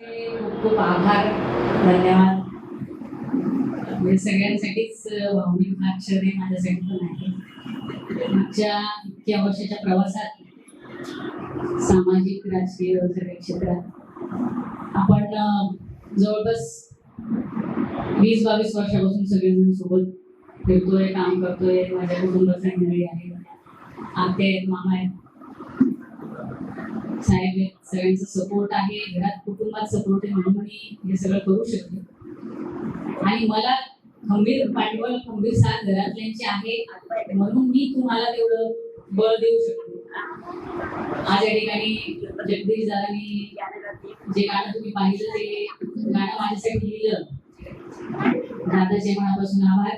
खूप खूप आभार. धन्यवाद. म्हणजे सगळ्यांसाठीच भावनिक अक्षर आहे माझ्यासाठी पण आहे. मागच्या इतक्या वर्षाच्या प्रवासात सामाजिक राजकीय सगळ्या क्षेत्रात आपण जवळपास वीस बावीस वर्षापासून सगळेजण सोबत फिरतोय काम करतोय. माझ्या कुटुंबाची मंडळी आहे. आते आहेत मामा आहेत. साहेब सगळ्यांचा सपोर्ट आहे घरात कुटुंबात सपोर्ट आहे म्हणून मी हे सगळं करू शकते. आणि मला खंबीर पाठबळ खंबीर साथ घरातल्यांची आहे म्हणून मी तुम्हाला तेवढं बळ देऊ शकते. आज या ठिकाणी जगदीश दादानी जे गाणं तुम्ही पाहिलं ते गाणं माझ्यासाठी लिहिलं. दादाचे मनापासून आभार.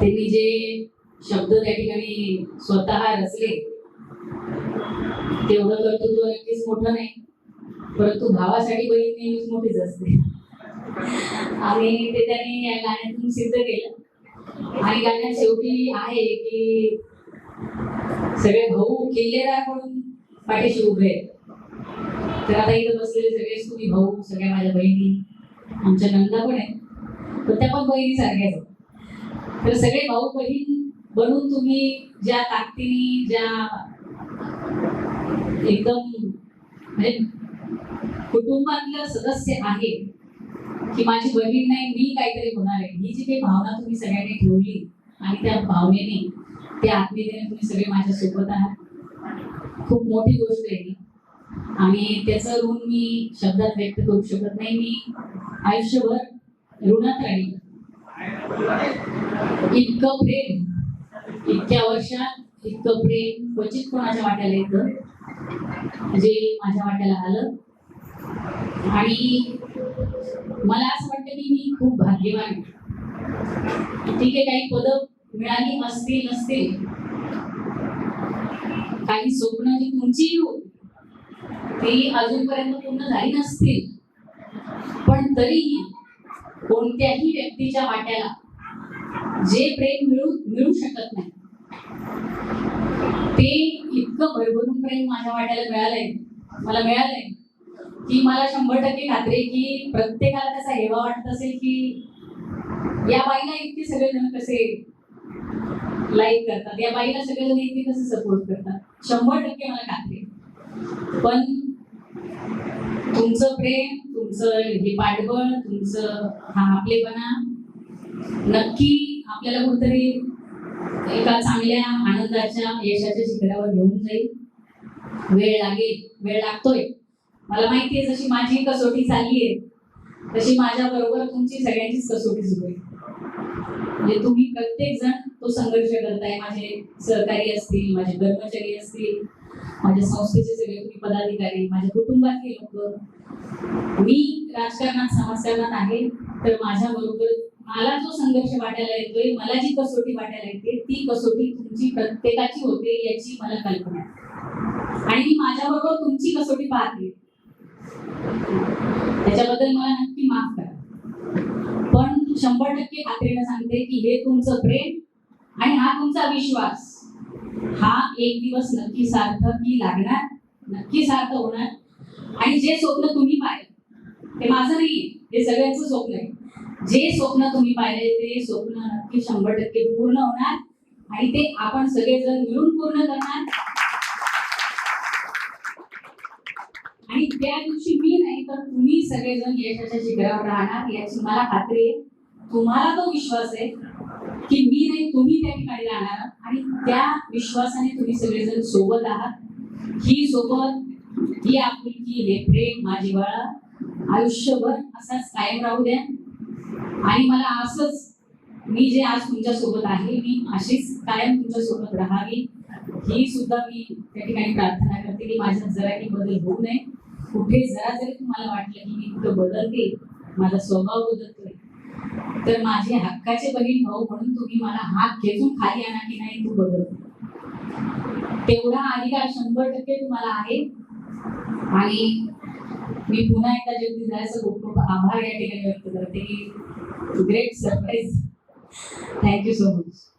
त्यांनी जे शब्द त्या ठिकाणी स्वतः रचले तेवढं कर्तृत्व नक्कीच मोठं नाही. परंतु भावासाठी बहीण नेहमीच मोठीच असते. आणि ते त्यांनी या गाण्यातून सिद्ध केलं. आणि गाण्यात शेवटी आहे की सगळे भाऊ किल्लेदारकडून पाठीशी उभे आहेत. तर आता इथं बसलेले सगळेच तुम्ही भाऊ सगळ्या माझ्या बहिणी आमच्या नंदा पण आहेत. तर त्या पण बहिणी सारख्याच आहेत. तर सगळे भाऊ बहीण बनून तुम्ही ज्या ताकदीने ज्या एकदम म्हणजे कुटुंबातलं सदस्य आहे की माझी बहीण नाही मी काहीतरी होणार आहे. ही जी काही भावना तुम्ही सगळ्यांनी ठेवली आणि त्या भावनेने त्या आत्मीयतेने तुम्ही सगळे माझ्या सोबत आहात. खूप मोठी गोष्ट आहे आणि त्याचं ऋण मी शब्दात व्यक्त करू शकत नाही. मी आयुष्यभर ऋणात राहील इतकं प्रेम इतक्या वर्षात इतकं प्रेम क्वचित कोणाच्या वाट्याला येतं. जे माझ्या वाट्याला आलं. आणि मला असं वाटतं की मी खूप भाग्यवान ठीक आहे काही पद मिळाली असतील नसतील. काही स्वप्न जी तुमची होती ती अजूनपर्यंत पूर्ण झाली नसतील. पण तरीही कोणत्याही व्यक्तीच्या वाट्याला जे प्रेम मिळू मिळू शकत नाही ते इतकं भरभरून प्रेम माझ्या वाट्याला मिळालंय. मला मिळालंय. की मला शंभर टक्के खात्री की प्रत्येकाला त्याचा हेवा वाटत असेल की या बाईला इतके सगळेजण कसे लाईक करतात. या बाईला सगळेजण इतके कसे सपोर्ट करतात. शंभर टक्के मला खात्री पण तुमचं प्रेम तुमचं हे पाठबळ तुमचं हा आपलेपणा नक्की आपल्याला कुठेतरी एका चांगल्या आनंदाच्या यशाच्या शिखरावर घेऊन जाईल. वेळ लागेल वेळ लागतोय. मला माहिती आहे जशी माझी कसोटी चालली आहे तशी माझ्या बरोबर तुमची सगळ्यांचीच कसोटी सुरू आहे. म्हणजे तुम्ही प्रत्येक जण तो संघर्ष करताय. माझे सहकारी असतील माझे कर्मचारी असतील माझ्या संस्थेचे सगळे तुम्ही पदाधिकारी माझ्या कुटुंबातले लोक. मी राजकारणात समाजकारणात आहे तर माझ्या बरोबर मला जो संघर्ष वाटायला येतोय मला जी कसोटी वाटायला येते ती कसोटी तुमची प्रत्येकाची होते याची मला कल्पना आहे. आणि मी माझ्याबरोबर तुमची कसोटी पाहते. त्याच्याबद्दल मला नक्की माफ करा. पण शंभर टक्के खात्रीनं सांगते की हे तुमचं प्रेम आणि हा तुमचा विश्वास. हा एक दिवस नक्की सार्थकी लागणार नक्की सार्थ होणार. आणि जे स्वप्न तुम्ही पाहिले ते माझं नाही हे सगळ्यांचं स्वप्न आहे. जे स्वप्न तुम्ही पाहिले ते स्वप्न नक्की शंभर टक्के पूर्ण होणार. आणि ते आपण सगळेजण मिळून पूर्ण करणार. आणि त्या दिवशी मी नाही तर तुम्ही सगळेजण यशाच्या शिखरावर राहणार याची मला खात्री आहे. तुम्हाला तो विश्वास आहे की मी नाही तुम्ही त्या ठिकाणी राहणार आणि त्या विश्वासाने तुम्ही सगळेजण सोबत आहात. ही सोबत ही आपुलकी हे प्रेम माझी बाळा. आयुष्यभर असाच कायम राहू द्या. आणि मला असंच मी जे आज तुमच्यासोबत आहे मी अशीच कायम तुमच्यासोबत राहावी. ही सुद्धा मी त्या ठिकाणी प्रार्थना करते की माझ्या जराही बदल होऊ नये. कुठे जरा जरी तुम्हाला वाटलं की मी कुठं बदलते माझा स्वभाव बदलतोय तर माझे हक्काचे बहीण भाऊ म्हणून तुम्ही मला हात खेचून खाली आणा की नाही तू बदल तेवढा अधिकार शंभर टक्के तुम्हाला आहे. आणि मी पुन्हा एकदा जगदीश जायचं खूप खूप आभार या ठिकाणी व्यक्त करते की Great surprise. Thank you so much.